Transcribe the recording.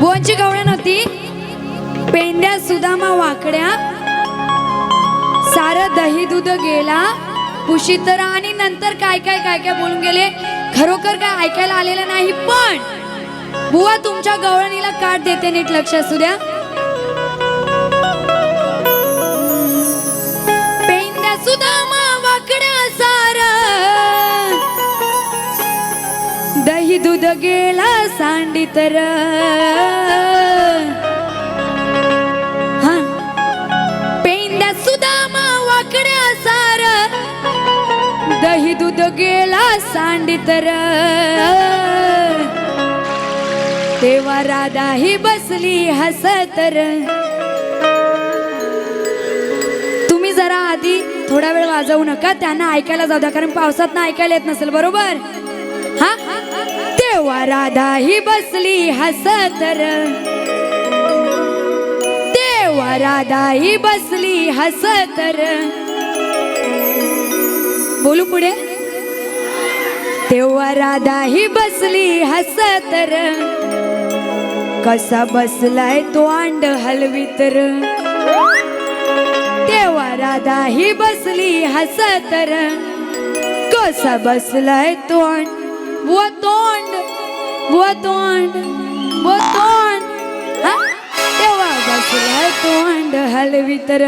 बुवांची गवळण होती. पेंड्या सुदामा वाकड्या. सारं दही दूध गेला. पुशितरा आणि नंतर काय काय काय काय बोलून गेले? खरोखर काय ऐकायला आलेलं नाही पण बुवा तुमच्या गवळणीला काट देते नीट लक्ष असू द्या. दही दूध गेला सांडी तर पेंद्या पेंड्या सुदामा वाकड्या सार दही दूध गेला सांडी तर तेव्हा राधा ही बसली हसतर तुम्ही जरा आधी थोडा वेळ वाजवू नका त्यांना ऐकायला जाऊ द्या कारण पावसात ना ऐकायला येत नसेल बरोबर? राधा ही बसली हसतर तेव्हा राधा ही बसली हसतर बोलू पुढे. तेव्हा राधा ही बसली हसतर कसा बसलाय तो अंड हलवितर तेव्हा राधा ही बसली हसतर कसा बसलाय तोंड व तोंड बुवा तोंड बुवा तोंड हा? तेव्हा बसलाय तोंड हलवीतर